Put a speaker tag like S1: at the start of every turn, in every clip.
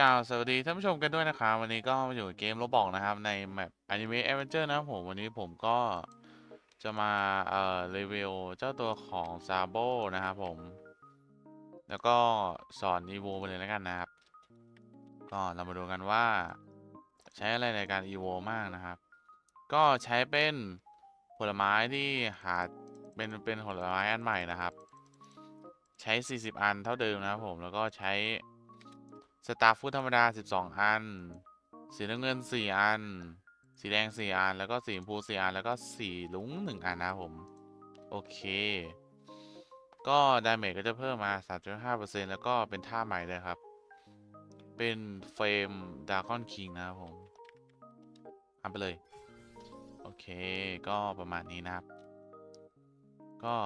S1: กล่าวสวัสดีท่านผู้ชมกันด้วยนะครับวันนี้ก็มาอยู่เกมโรบอกนะครับ ในแมป Anime Adventure นะครับผมวันนี้ผมก็จะมาเอ่อรีวิวเจ้าตัวของซาโบนะครับผม แล้วก็สอนอีโวไปเลยแล้วกันนะครับ ก็เรามาดูกันว่า ใช้อะไรในการอีโวมากนะครับ ก็ใช้เป็นผลไม้ที่หาเป็นเป็นผลไม้อันใหม่นะครับ ใช้ 40 อันเท่าเดิมนะครับผมแล้วก็ใช้ สตาร์ฟูดธรรมดา 12 อัน สีน้ำเงิน 4 อัน สีแดง 4 อัน แล้วก็สีชมพู 4 อัน แล้วก็สีลุง1 อันนะผม โอเค ก็ดาเมจก็จะเพิ่มมา 3.5%แล้วก็เป็นท่าใหม่เลยครับ เป็นเฟรมดากอนคิงนะครับผมทำไปเลย โอเค ก็ประมาณนี้นะครับ ก็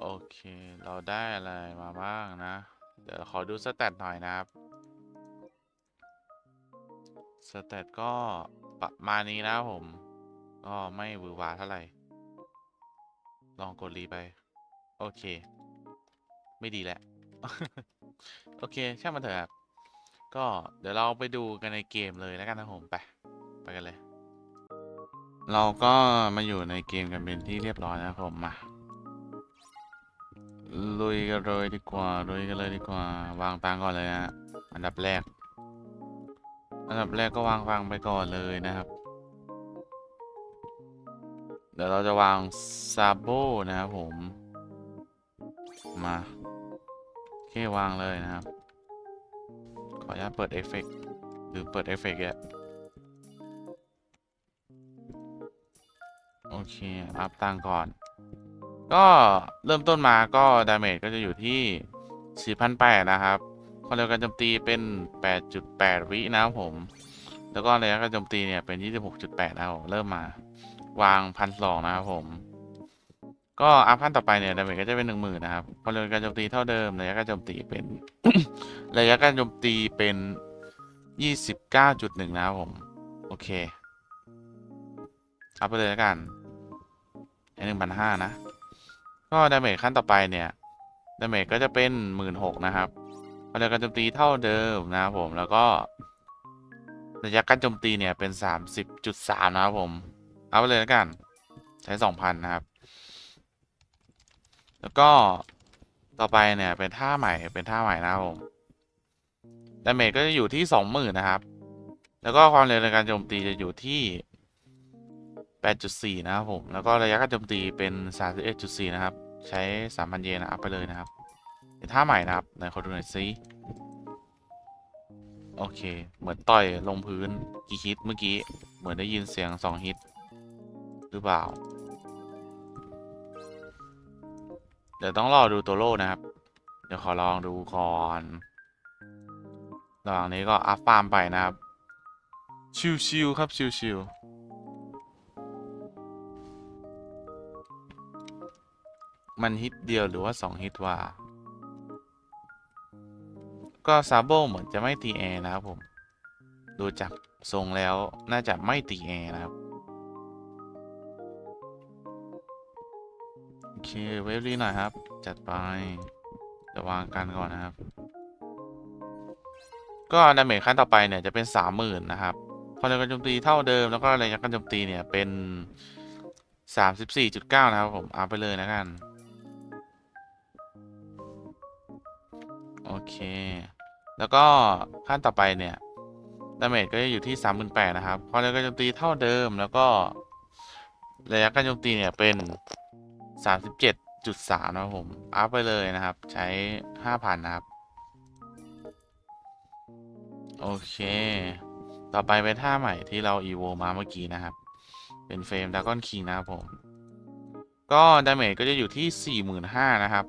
S1: โอเค เราได้อะไรมาบ้างนะ เดี๋ยวขอดูสแตทหน่อยนะครับ สแตทก็ประมาณนี้นะผม ก็ไม่หวือหวาเท่าไหร่ ลองกดรีไป โอเค ไม่ดีแหละ โอเค ช่างมันเถอะครับ ก็เดี๋ยวเราไปดูกันในเกมเลยแล้วกันนะผมไป ไปกันเลย เราก็มาอยู่ในเกมกันเป็นที่เรียบร้อยนะครับผมมา ลุยกันเลยดีกว่าลุยกันเลยดีกว่า วางตังก่อนเลยนะอันดับแรก อันดับแรกก็วางฟังไปก่อนเลยนะครับ เดี๋ยวเราจะวางซาโบนะครับผม มาโอเควางเลยนะครับ ขออนุญาตเปิดเอฟเฟกหรือเปิดเอฟเฟกต์อะโอเค อัพตังก่อน ก็เริ่มต้นมาก็ดาเมจก็จะอยู่ที่ 4,800 นะครับความเร็วการโจมตีเป็น 8.8 วินะครับผม แล้วก็ระยะการโจมตีเนี่ยเป็น 26.8นะครับผมเริ่มมาวางพันสองนะครับผม ก็อัพขั้นต่อไปเนี่ยดาเมจก็จะเป็น10,000นะครับความเร็วการโจมตีเท่าเดิมระยะการโจมตีเป็น ระยะการโจมตีเป็น29.1นะครับผม โอเค อัพไปเลยแล้วกันไอ้หนึ่งพันห้านะ ก็ดาเมจขั้นต่อไปเนี่ยดาเมจก็จะเป็นหมื่นหกนะครับความเร็วการโจมตีเท่าเดิมนะครับผมแล้วก็ระยะการโจมตีเนี่ยเป็นสามสิบจุดสามนะครับผม เอาไปเลยแล้วกัน ใช้สองพันนะครับ แล้วก็ต่อไปเนี่ยเป็นท่าใหม่เป็นท่าใหม่นะครับผมดาเมจก็จะอยู่ที่สองหมื่นนะครับ แล้วก็ความเร็วในการโจมตีจะอยู่ที่ 8.4 นะครับผม แล้วก็ระยะการโจมตีเป็น 31.4 นะครับ ใช้ 3,000 เยนนะอัพไปเลยนะครับเป็นท่าใหม่นะครับไหนขอดูหน่อยซิโอเค เหมือนต่อยลงพื้นกี่ฮิตเมื่อกี้ เหมือนได้ยินเสียง 2 ฮิต หรือเปล่า เดี๋ยวต้องรอดูตัวโล่นะครับ เดี๋ยวขอลองดูก่อนระหว่างนี้ก็อัพฟาร์มไปนะครับ ชิวๆครับ ชิวๆ มันฮิตเดียวหรือว่า 2 ฮิตว่าก็ซาโบเหมือนจะไม่ตีแอร์นะครับผม ดูจากทรงแล้วน่าจะไม่ตีแอร์นะครับ โอเค เวฟลีหน่อยครับ จัดไป จะวางกันก่อนนะครับ ก็ดาเมจขั้นต่อไปเนี่ยจะเป็นสามหมื่นนะครับความเร็วการโจมตีเท่าเดิมแล้วก็ระยะการโจมตีเนี่ยเป็นสามสิบสี่จุดเก้านะครับผม เอาไปเลยนะกัน เค แล้วก็ขั้นต่อไปเนี่ยดาเมจก็จะอยู่ที่สามหมื่นแปดนะครับความเร็วการโจมตีเท่าเดิมแล้วก็ระยะการโจมตีเนี่ยเป็นสามสิบเจ็ดจุดสามนะครับผม อัพไปเลยนะครับ ใช้ห้าพันนะครับ โอเค ต่อไปเป็นท่าใหม่ที่เราอีโวมาเมื่อกี้นะครับ เป็นเฟรมดากอนคิงนะครับผม ก็ดาเมจก็จะอยู่ที่ 45,000 นะครับ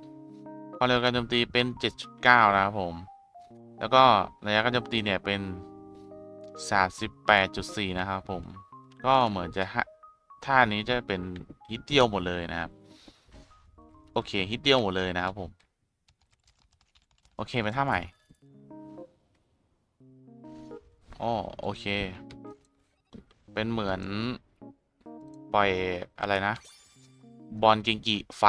S1: ความเร็วการโจมตีเป็น 7.9 นะครับผม แล้วก็ระยะการโจมตีเนี่ยเป็น 38.4 นะครับผม ก็เหมือนจะท่านี้จะเป็นฮิตเดียวหมดเลยนะครับ โอเคฮิตเดียวหมดเลยนะครับผม โอเคเป็นท่าใหม่อ๋อโอเค เป็นเหมือนปล่อยอะไรนะ บอลเกงกีไฟ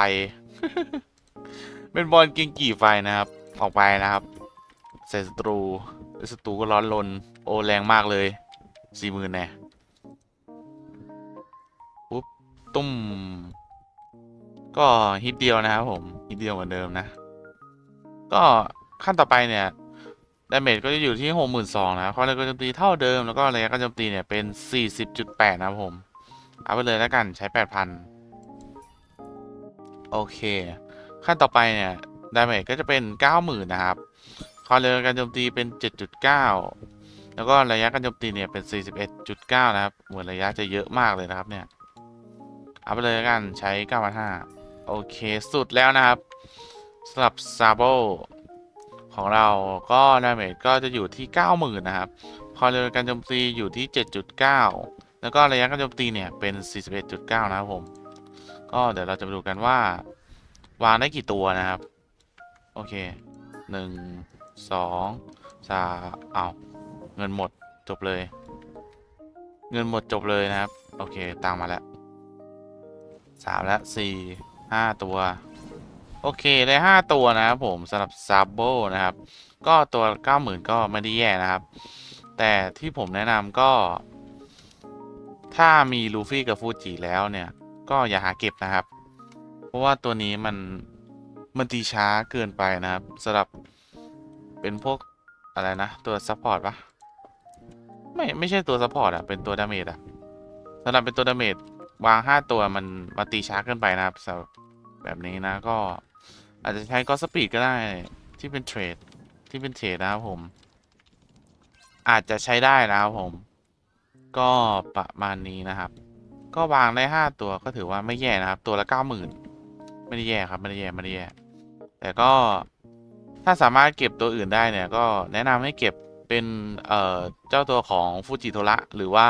S1: เป็นบอลเกงกี่ไฟนะครับ ออกไปนะครับใส่ศัตรูสตูก็ร้อนลน โอแรงมากเลยสี่หมื่นแน่ปุ๊บตุ้ม ก็ฮิตเดียวนะครับผม ฮิตเดียวเหมือนเดิมนะ ก็ขั้นต่อไปเนี่ยดาเมจก็จะอยู่ที่หกหมื่นสองนะครับความแรงการโจมตีเท่าเดิม แล้วก็ระยะการโจมตีเนี่ยเป็นสี่สิบจุดแปดนะครับผม เอาไปเลยแล้วกันใช้แปดพันโอเค ขั้นต่อไปเนี่ยดาเมจก็จะเป็นเก้าหมื่นะครับความเร็วการโจมตีเป็น 7.9 แล้วก็ระยะการโจมตีเนี่ยเป็น 41.9 นะครับ เหมือนระยะจะเยอะมากเลยนะครับเนี่ย เอาไปเลยกันใช้ 9,500 โอเค สุดแล้วนะครับสำหรับซาโบของเราก็ดาเมจก็จะอยู่ที่ 90,000 นะครับความเร็วการโจมตีอยู่ที่ 7.9 แล้วก็ระยะการโจมตีเนี่ยเป็น 41.9 นะครับผม ก็เดี๋ยวเราจะมาดูกันว่า วางได้กี่ตัวนะครับ โอเคหนึ่งสองสามเอาเงินหมดจบเลย เงินหมดจบเลยนะครับ โอเคตังมาแล้วสามและสี่ห้าตัว โอเคได้ห้าตัวนะครับผมสำหรับซาโบนะครับ ก็ตัวเก้าหมื่นก็ไม่ได้แย่นะครับ แต่ที่ผมแนะนำก็ ถ้ามีลูฟี่กับฟูจิแล้วเนี่ย ก็อย่าหาเก็บนะครับ เพราะว่าตัวนี้มันมันตีช้าเกินไปนะครับสำหรับเป็นพวกอะไรนะ ตัวซัพพอร์ตปะไม่ไม่ใช่ตัวซัพพอร์ตอะเป็นตัวดาเมจอะสำหรับเป็นตัวดาเมจวางห้าตัวมันมาตีช้าเกินไปนะครับสำหรับแบบนี้นะก็อาจจะใช้ก็สปีดก็ได้ที่เป็นเทรดที่เป็นเทรดนะครับผม อาจจะใช้ได้นะครับผม ก็ประมาณนี้นะครับ ก็วางได้ห้าตัวก็ถือว่าไม่แย่นะครับ ตัวละเก้าหมื่น ไม่ได้แย่ครับไม่ได้แย่ไม่ได้แย่แต่ก็ถ้าสามารถเก็บตัวอื่นได้เนี่ย ก็แนะนำให้เก็บเป็นเอ่อเจ้าตัวของฟูจิโทระหรือว่า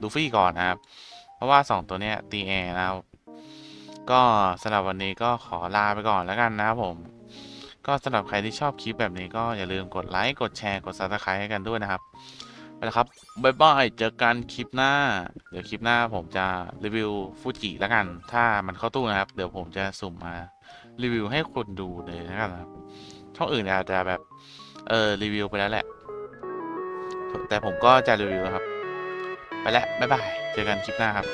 S1: ลูฟี่ก่อนนะครับ เพราะว่า 2 ตัวเนี้ยตีแอร์นะครับ ก็สำหรับวันนี้ก็ขอลาไปก่อนแล้วกันนะครับผม ก็สำหรับใครที่ชอบคลิปแบบนี้ก็อย่าลืมกดไลค์กดแชร์กด subscribe ให้กันด้วยนะครับ ไปแล้วครับบายบายเจอกันคลิปหน้า เดี๋ยวคลิปหน้าผมจะรีวิวฟูจิแล้วกัน ถ้ามันเข้าตู้นะครับ เดี๋ยวผมจะสุ่มมารีวิวให้คนดูเลยนะครับช่องอื่นอาจจะแบบเออรีวิวไปแล้วแหละ แต่ผมก็จะรีวิวครับ ไปแล้วบายบายเจอกันคลิปหน้าครับ